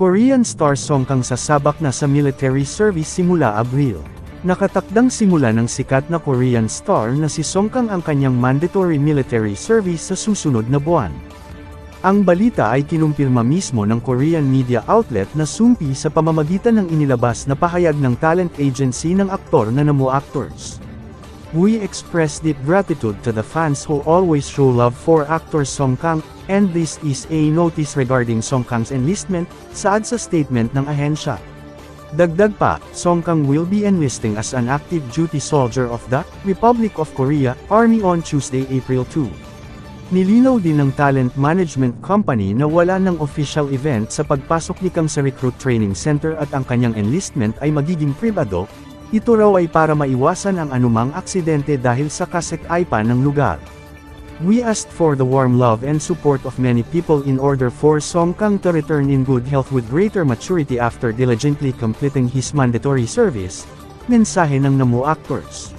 Korean star Song Kang sasabak na sa military service simula Abril. Nakatakdang simula ng sikat na Korean star na si Song Kang ang kanyang mandatory military service sa susunod na buwan. Ang balita ay kinumpirma mismo ng Korean media outlet na sumpi sa pamamagitan ng inilabas na pahayag ng talent agency ng aktor na Namo Actors. We express deep gratitude to the fans who always show love for actor Song Kang, and this is a notice regarding Song Kang's enlistment, saad sa statement ng ahensya. Dagdag pa, Song Kang will be enlisting as an active duty soldier of the Republic of Korea Army on Tuesday, April 2. Nilinaw din ng talent management company na wala ng official event sa pagpasok ni Kang sa recruit training center at ang kanyang enlistment ay magiging privado, ito raw ay para maiwasan ang anumang aksidente dahil sa kasek-aipan ng lugar. We asked for the warm love and support of many people in order for Song Kang to return in good health with greater maturity after diligently completing his mandatory service, mensahe ng Namo Actors.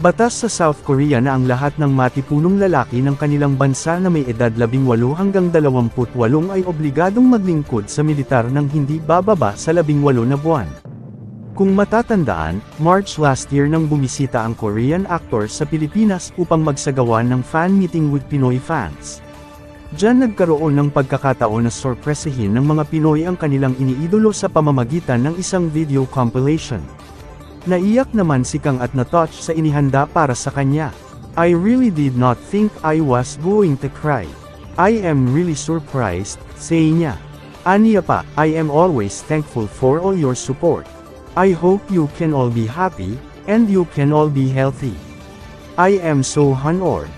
Batas sa South Korea na ang lahat ng matipunong lalaki ng kanilang bansa na may edad 18 hanggang 28 ay obligadong maglingkod sa militar ng hindi bababa sa 18 na buwan. Kung matatandaan, March last year nang bumisita ang Korean actor sa Pilipinas upang magsagawa ng fan meeting with Pinoy fans. Diyan nagkaroon ng pagkakataon na sorpresahin ng mga Pinoy ang kanilang iniidolo sa pamamagitan ng isang video compilation. Naiyak naman si Kang at na-touch sa inihanda para sa kanya. I really did not think I was going to cry. I am really surprised, say niya. Aniya pa, I am always thankful for all your support. I hope you can all be happy, and you can all be healthy. I am so honored.